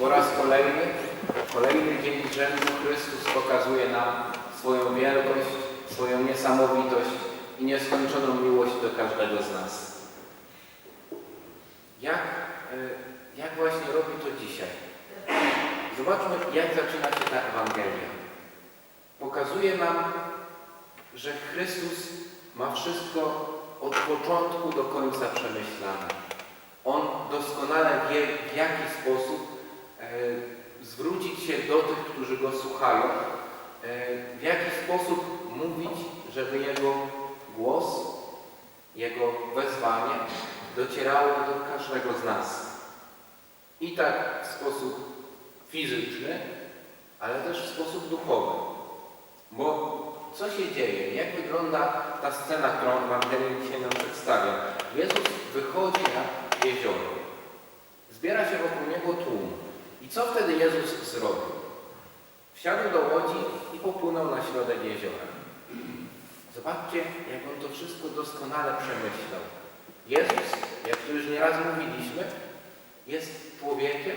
Po raz kolejny, kolejny dzień rzędu Chrystus pokazuje nam swoją wielkość, swoją niesamowitość i nieskończoną miłość do każdego z nas. Jak, e, jak właśnie robi to dzisiaj? Zobaczmy, jak zaczyna się ta Ewangelia. Pokazuje nam, że Chrystus ma wszystko od początku do końca przemyślane. On doskonale wie, w jaki sposób zwrócić się do tych, którzy go słuchają, e, w jaki sposób mówić, żeby jego głos, jego wezwanie docierało do każdego z nas. I tak w sposób fizyczny, ale też w sposób duchowy. Bo co się dzieje? Jak wygląda ta scena, którą Ewangelia dzisiaj nam przedstawia? Jezus wychodzi na jezioro. Zbiera się wokół niego tłum. I co wtedy Jezus zrobił? Wsiadł do łodzi i popłynął na środek jeziora. Zobaczcie, jak on to wszystko doskonale przemyślał. Jezus, jak to już nieraz mówiliśmy, jest człowiekiem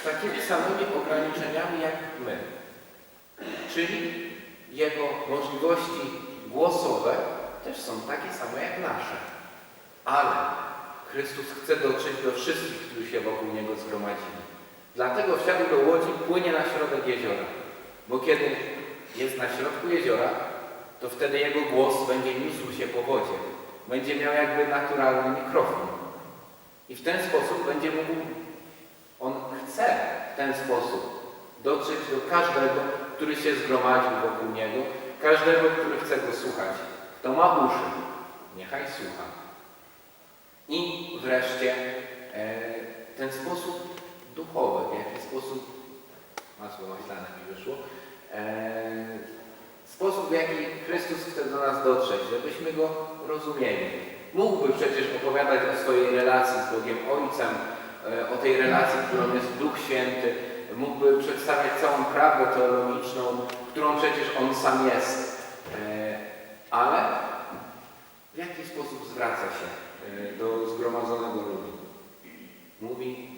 z takimi samymi ograniczeniami jak my. Czyli jego możliwości głosowe też są takie same jak nasze. Ale Chrystus chce dotrzeć do wszystkich, którzy się wokół Niego zgromadzili. Dlatego wsiadł do łodzi, płynie na środek jeziora. Bo kiedy jest na środku jeziora, to wtedy jego głos będzie niósł się po wodzie. Będzie miał jakby naturalny mikrofon. I w ten sposób będzie mógł, on chce w ten sposób dotrzeć do każdego, który się zgromadził wokół niego, każdego, który chce go słuchać. Kto ma uszy, niechaj słucha. I wreszcie e, ten sposób duchowy, w jaki sposób, masło maślane mi wyszło, e, sposób, w jaki Chrystus chce do nas dotrzeć, żebyśmy Go rozumieli. Mógłby przecież opowiadać o swojej relacji z Bogiem Ojcem, e, o tej relacji, którą jest Duch Święty, mógłby przedstawiać całą prawdę teologiczną, którą przecież On sam jest. E, Ale w jaki sposób zwraca się e, do zgromadzonego ludu? Mówi,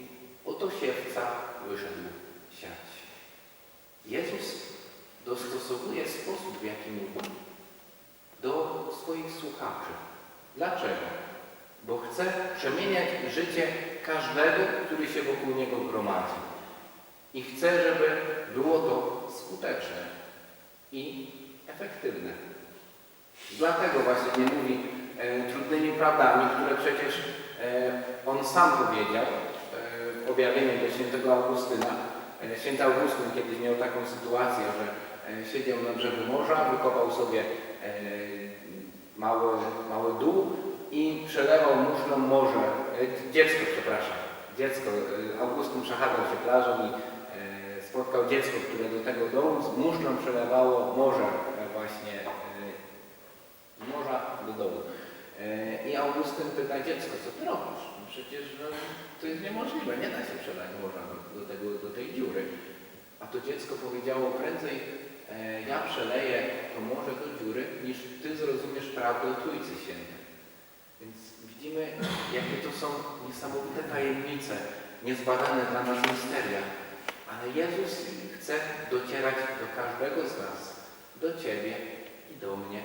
oto siewca wyszedł siać. Jezus dostosowuje sposób, w jaki mówi, do swoich słuchaczy. Dlaczego? Bo chce przemieniać życie każdego, który się wokół niego gromadzi. I chce, żeby było to skuteczne i efektywne. Dlatego właśnie nie mówi e, trudnymi prawdami, które przecież e, on sam powiedział e, w objawieniu do świętego Augustyna. E, święty Augustyn kiedyś miał taką sytuację, że e, siedział na brzegu morza, wykopał sobie e, mały, mały dół i przelewał muszlą morze, dziecko, przepraszam, dziecko. Augustyn przechadzał się plażą i spotkał dziecko, które do tego dołu z muszlą przelewało morze właśnie z morza do dołu. E, I Augustyn pyta dziecko, co ty robisz? Przecież no, to jest niemożliwe, nie da się przelać morza do, do, tego, do tej dziury. A to dziecko powiedziało, prędzej e, ja przeleję to morze do dziury, niż ty zrozumiesz prawdę o Trójcy Świętej. Więc widzimy, jakie to są niesamowite tajemnice, niezbadane dla nas misteria. Ale Jezus chce docierać do każdego z nas, do Ciebie i do mnie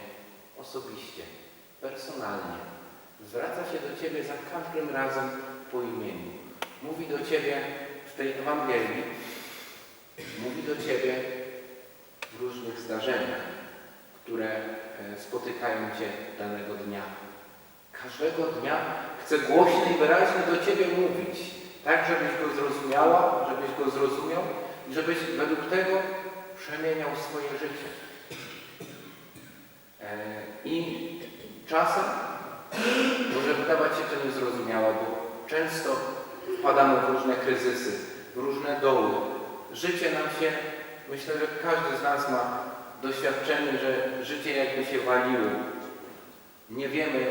osobiście, personalnie. Zwraca się do Ciebie za każdym razem po imieniu. Mówi do Ciebie w tej Ewangelii, mówi do Ciebie w różnych zdarzeniach, które e, spotykają Cię danego dnia. Każdego dnia chce głośno i wyraźnie do Ciebie mówić, tak żebyś Go zrozumiała, żebyś Go zrozumiał i żebyś według tego przemieniał swoje życie. E, I czasem może wydawać się to niezrozumiałe, bo często wpadamy w różne kryzysy, w różne doły. Życie nam się, myślę, że każdy z nas ma doświadczenie, że życie jakby się waliło. Nie wiemy,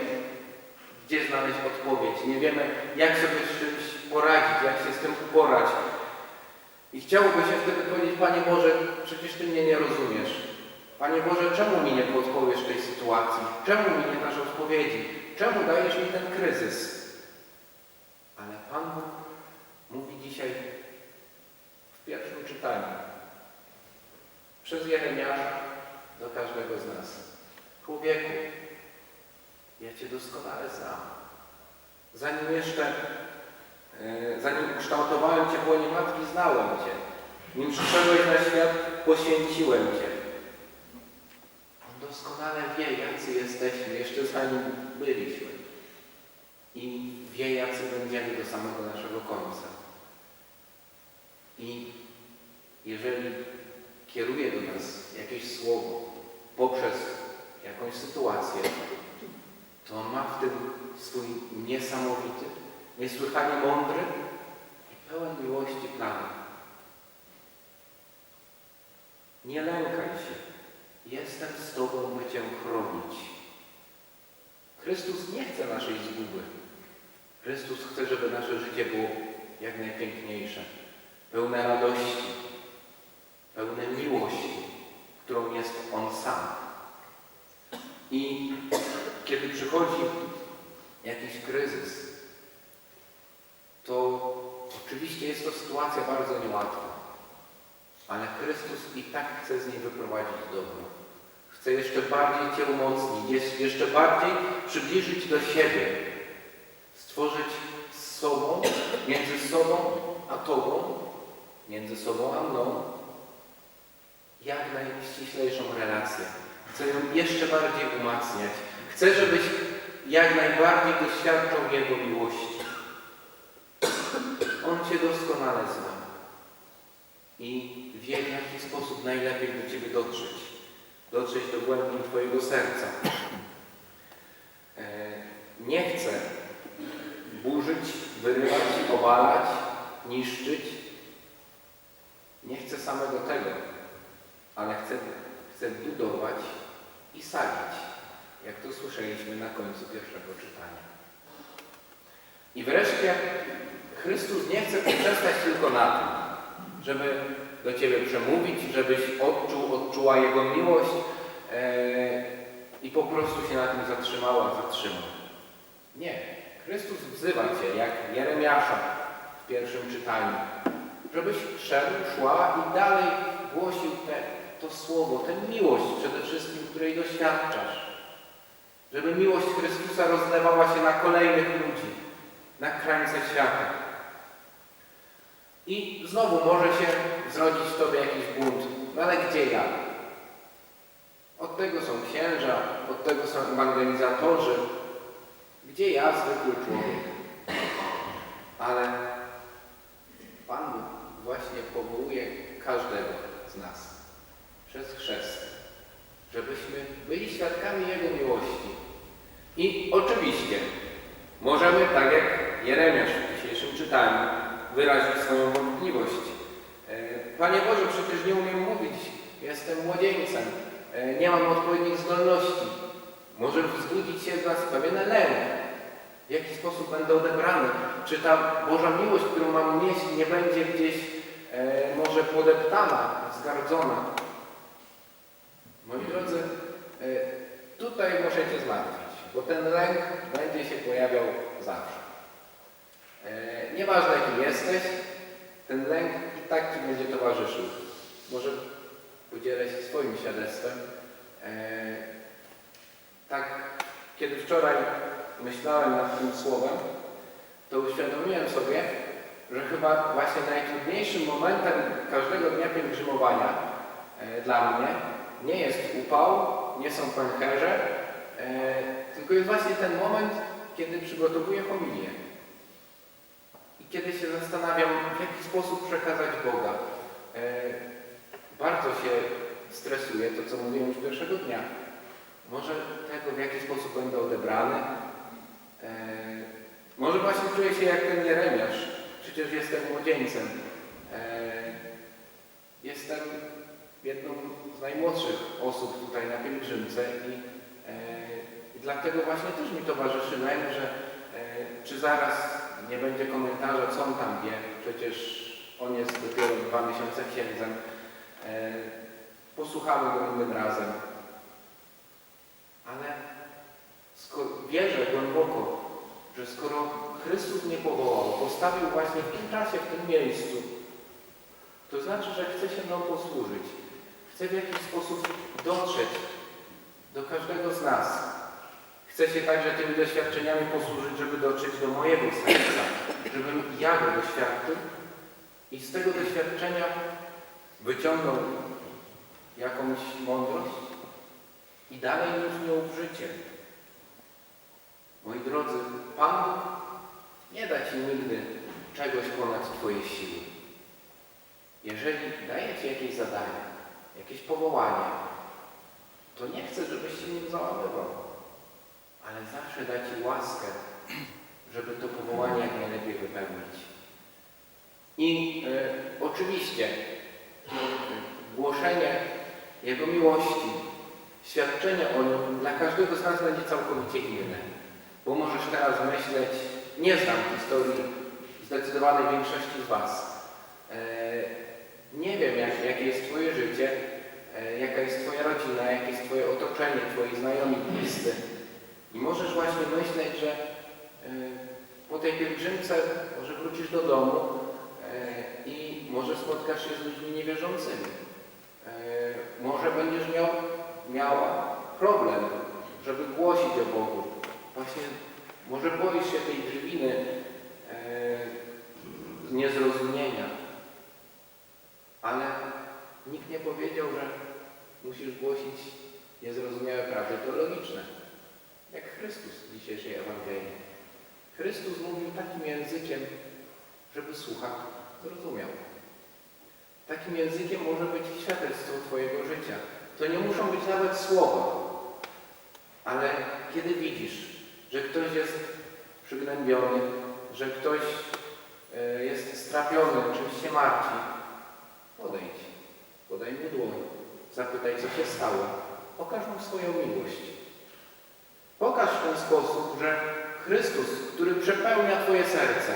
gdzie znaleźć odpowiedź, nie wiemy, jak sobie z czymś poradzić, jak się z tym uporać. I chciałoby się wtedy powiedzieć, Panie Boże, przecież Ty mnie nie rozumiesz. Panie Boże, czemu mi nie podpowiesz tej sytuacji? Czemu mi nie dasz odpowiedzi? Czemu dajesz mi ten kryzys? Ale Pan Bóg mówi dzisiaj, czytaniu. Przez Jeremiasza do każdego z nas. Człowieku, ja Cię doskonale znam. Zanim jeszcze, e, zanim ukształtowałem Cię w łonie matki, znałem Cię. Nim przyszedłeś na świat, poświęciłem Cię. On doskonale wie, jacy zanim byliśmy. I wie, jacy będziemy do samego naszego końca. I jeżeli kieruje do nas jakieś słowo poprzez jakąś sytuację, to ma w tym swój niesamowity, niesłychanie mądry i pełen miłości plan. Nie lękaj się. Jestem z Tobą, by Cię chronić. Chrystus nie chce naszej zguby. Chrystus chce, żeby nasze życie było jak najpiękniejsze, pełne radości, pełne miłości, którą jest On sam. I kiedy przychodzi jakiś kryzys, to oczywiście jest to sytuacja bardzo niełatwa, ale Chrystus i tak chce z niej wyprowadzić dobro. Chce jeszcze bardziej Cię umocnić, jeszcze bardziej przybliżyć do siebie, stworzyć z sobą, między sobą a Tobą, między sobą a mną, jak najściślejszą relację. Chcę ją jeszcze bardziej umacniać. Chcę, żebyś jak najbardziej doświadczał Jego miłości. On Cię doskonale zna i wie, w jaki sposób najlepiej do Ciebie dotrzeć. Dotrzeć do głębi Twojego serca. E, Nie chcę burzyć, wyrywać, obalać, niszczyć. Nie chcę samego tego, ale chcę, chcę budować i sadzić, jak to słyszeliśmy na końcu pierwszego czytania. I wreszcie Chrystus nie chce poprzestać tylko na tym, żeby do Ciebie przemówić, żebyś odczuł, odczuła Jego miłość e, i po prostu się na tym zatrzymała, zatrzymał. Nie. Chrystus wzywa Cię, jak Jeremiasza w pierwszym czytaniu, żebyś szedł, szła i dalej głosił te, to słowo, tę miłość przede wszystkim, której doświadczasz. Żeby miłość Chrystusa rozlewała się na kolejnych ludzi, na krańce świata. I znowu może się zrodzić w Tobie jakiś bunt. No ale gdzie ja? Od tego są księża, od tego są ewangelizatorzy. Gdzie ja, zwykły człowiek? Ale Pan właśnie powołuje każdego z nas przez chrzest, żebyśmy byli świadkami Jego miłości. I oczywiście możemy, tak jak Jeremiasz w dzisiejszym czytaniu, wyrazić swoją wątpliwość. E, Panie Boże, przecież nie umiem mówić, jestem młodzieńcem, e, nie mam odpowiednich zdolności. Się w nas pewien lęk. W jaki sposób będę odebrany? Czy ta Boża miłość, którą mam nieść, nie będzie gdzieś e, może podeptana, zgardzona? Moi drodzy, e, tutaj możecie zmartwić, bo ten lęk będzie się pojawiał zawsze. E, Nieważne jaki jesteś, ten lęk i tak Ci będzie towarzyszył. Może podzielę się swoim świadectwem. E, Tak, kiedy wczoraj myślałem nad tym słowem, to uświadomiłem sobie, że chyba właśnie najtrudniejszym momentem każdego dnia pielgrzymowania e, dla mnie nie jest upał, nie są pęcherze, e, tylko jest właśnie ten moment, kiedy przygotowuję homilię. I kiedy się zastanawiam, w jaki sposób przekazać Boga. E, bardzo się stresuję, to co mówiłem już pierwszego dnia. Może tego, w jaki sposób będę odebrany. E, może właśnie czuję się jak ten Jeremiasz. Przecież jestem młodzieńcem. E, jestem jedną z najmłodszych osób tutaj na pielgrzymce i, e, i dlatego właśnie też mi towarzyszy lęk, że e, czy zaraz nie będzie komentarza, co on tam wie, przecież on jest dopiero dwa miesiące księdzem. E, posłuchamy go innym razem. Ale sko- wierzę głęboko, że skoro Chrystus mnie powołał, postawił właśnie w tym czasie, w tym miejscu, To znaczy, że chce się mną posłużyć. Chce w jakiś sposób dotrzeć do każdego z nas. Chce się także tymi doświadczeniami posłużyć, żeby dotrzeć do mojego serca, żebym ja go doświadczył i z tego doświadczenia wyciągnął jakąś mądrość i dalej niósł nią w życie. Moi drodzy, Pan nie da Ci nigdy czegoś ponad Twoje siły. Jeżeli daje Ci jakieś zadanie, jakieś powołanie, to nie chcę, żebyś się nim załamywał, ale zawsze da Ci łaskę, żeby to powołanie jak najlepiej wypełnić. I e, oczywiście głoszenie Jego miłości, świadczenie o Nim dla każdego z nas będzie całkowicie inne. Bo możesz teraz myśleć, nie znam historii zdecydowanej większości z Was. E, nie wiem, jak, jakie jest Twoje życie, e, jaka jest Twoja rodzina, jakie jest Twoje otoczenie, Twoi znajomi, bliscy. I możesz właśnie myśleć, że e, po tej pielgrzymce może wrócisz do domu i może spotkasz się z ludźmi niewierzącymi. Może będziesz miał, miała problem, żeby głosić o Bogu. Właśnie może boisz się tej drwiny e, niezrozumienia. Ale nikt nie powiedział, że musisz głosić niezrozumiałe prawdy teologiczne. Jak Chrystus w dzisiejszej Ewangelii. Chrystus mówił takim językiem, żeby słuchacz zrozumiał. Takim językiem może być świadectwo Twojego życia. To nie muszą być nawet słowa, ale kiedy widzisz, że ktoś jest przygnębiony, że ktoś e, jest strapiony, czymś się martwi, podejdź, podaj mu dłoń, zapytaj, co się stało. Okaż mu swoją miłość. Pokaż w ten sposób, że Chrystus, który przepełnia Twoje serce,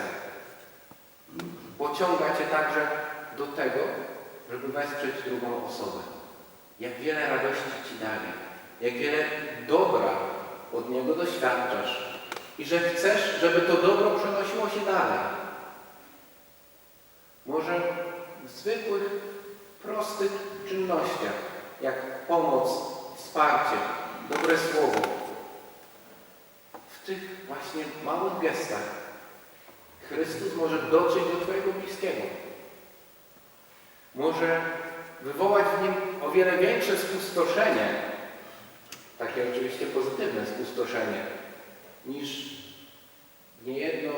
pociąga Cię także do tego, żeby wesprzeć drugą osobę. Jak wiele radości Ci daje, jak wiele dobra od Niego doświadczasz i że chcesz, żeby to dobro przenosiło się dalej. Może w zwykłych, prostych czynnościach, jak pomoc, wsparcie, dobre słowo. W tych właśnie małych gestach Chrystus może dotrzeć do Twojego bliskiego. Może wywołać w nim o wiele większe spustoszenie, takie oczywiście pozytywne spustoszenie, niż niejedno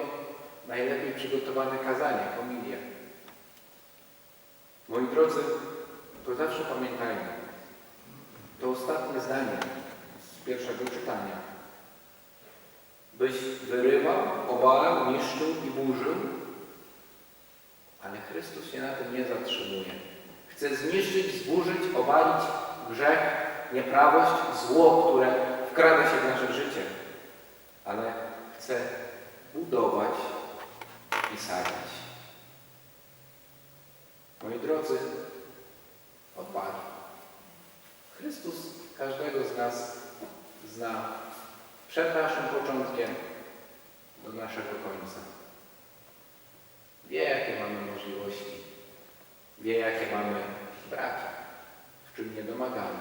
najlepiej przygotowane kazanie, homilia. Moi drodzy, to zawsze pamiętajmy, to ostatnie zdanie z pierwszego czytania. Byś wyrywał, obalał, niszczył i burzył, ale Chrystus się na tym nie zatrzymuje. Chce zniszczyć, zburzyć, obalić grzech, nieprawość, zło, które wkrada się w nasze życie, ale chce budować i sadzić. Moi drodzy, odwagi. Chrystus każdego z nas zna przed naszym początkiem do naszego końca. Wie, jakie mamy możliwości. Wie, jakie mamy w czym nie domagamy.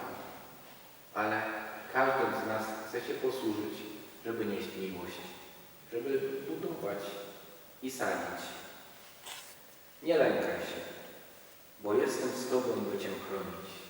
Ale każdy z nas chce się posłużyć, żeby nieść miłość, żeby budować i sadzić. Nie lękaj się, bo jestem z Tobą, by Cię chronić.